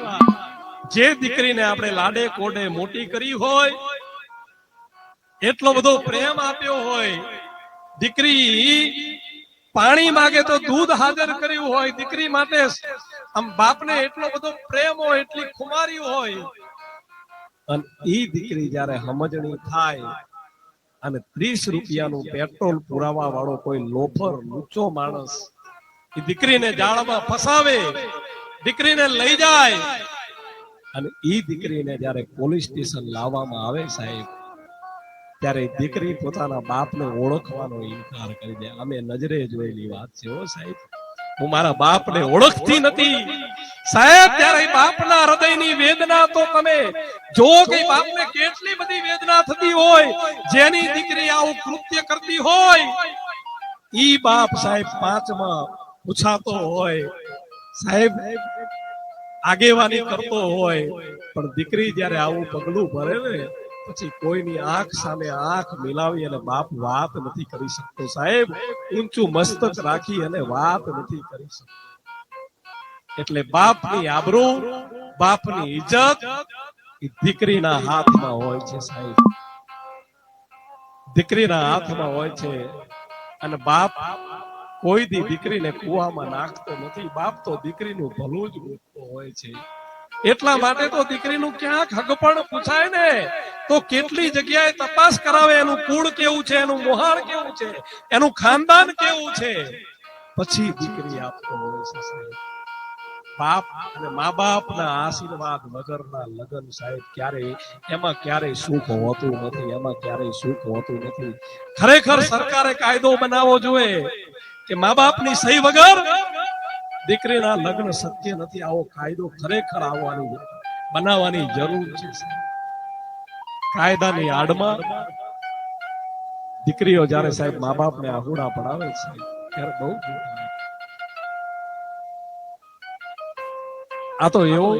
વાત. જે દીકરીને આપણે લાડે કોડે મોટી કરી હોય, એટલો બધો પ્રેમ આપ્યો હોય, દીકરી પાણી માગે તો દૂધ હાજર કર્યું હોય, દીકરી માટે આમ બાપને એટલો બધો પ્રેમ હોય, એટલી ખુમારી હોય. અને ઈ દીકરી જ્યારે સમજણી થાય અને ત્રીસ રૂપિયાનું પેટ્રોલ પુરાવા વાળો કોઈ લોફર ઊંચો માણસ એ દીકરીને જાળમાં ફસાવે દીકરીને લઈ જાય. અને એ દીકરીને જ્યારે પોલીસ સ્ટેશન લાવવામાં આવે સાહેબ, ત્યારે દીકરી પોતાના બાપને ઓળખવાનો ઇનકાર કરી દે. અમે નજરે જોયેલી વાત છે હો સાહેબ. હું મારા બાપને ઓળખતી નથી. સાહેબ, ત્યારે બાપના હૃદયની વેદના તો તમે જો કે બાપને કેટલી બધી વેદના થતી હોય, જેની દીકરી આવું કૃત્ય કરતી હોય. ઈ બાપ સાહેબ પાંચમાં પૂછાતો હોય સાહેબ, આગેવાની કરતો હોય, પણ દીકરી જ્યારે આવું પગલું ભરે ને, પછી કોઈની આંખ સામે આંખ મિલાવી અને બાપ વાત નથી કરી શકતો સાહેબ. ઊંચું મસ્તક રાખી અને વાત નથી કરી શકતો. એટલે બાપની આબરૂ, બાપની ઇજ્જત દીકરીના હાથમાં હોય છે સાહેબ. દીકરીના હાથમાં હોય છે અને બાપ કોઈ દી દીકરીને કુવામાં નાખતો નથી, બાપ તો દીકરીનું ભલું જ ગોતતો હોય છે. એટલા માટે તો દીકરીનું ક્યાંક હગપણ પૂછાય ને? તો કેટલી જગ્યાએ તપાસ કરાવે, એનું કુળ કેવું છે, એનું મોહાણ કેવું છે, એનું ખાનદાન કેવું છે? પછી દીકરી આપતો હોય છે બાપ અને મા બાપના આશીર્વાદ વગરના લગ્ન સાહેબ ક્યારેય એમાં ક્યારેય સુખ હોતું નથી, એમાં ક્યારેય સુખ હોતું નથી. ખરેખર સરકારે કાયદો બનાવવો જોઈએ. કે મા બાપની સહી વગર દીકરીના લગ્ન સત્ય નથી. આવો કાયદો ખરેખર આવવાની બનાવવાની જરૂર છે. કાયદાની આડમાં દીકરીઓ જ્યારે સાહેબ મા બાપને આહુડા પડાવે છે, ત્યારે બહુ આ તો એવો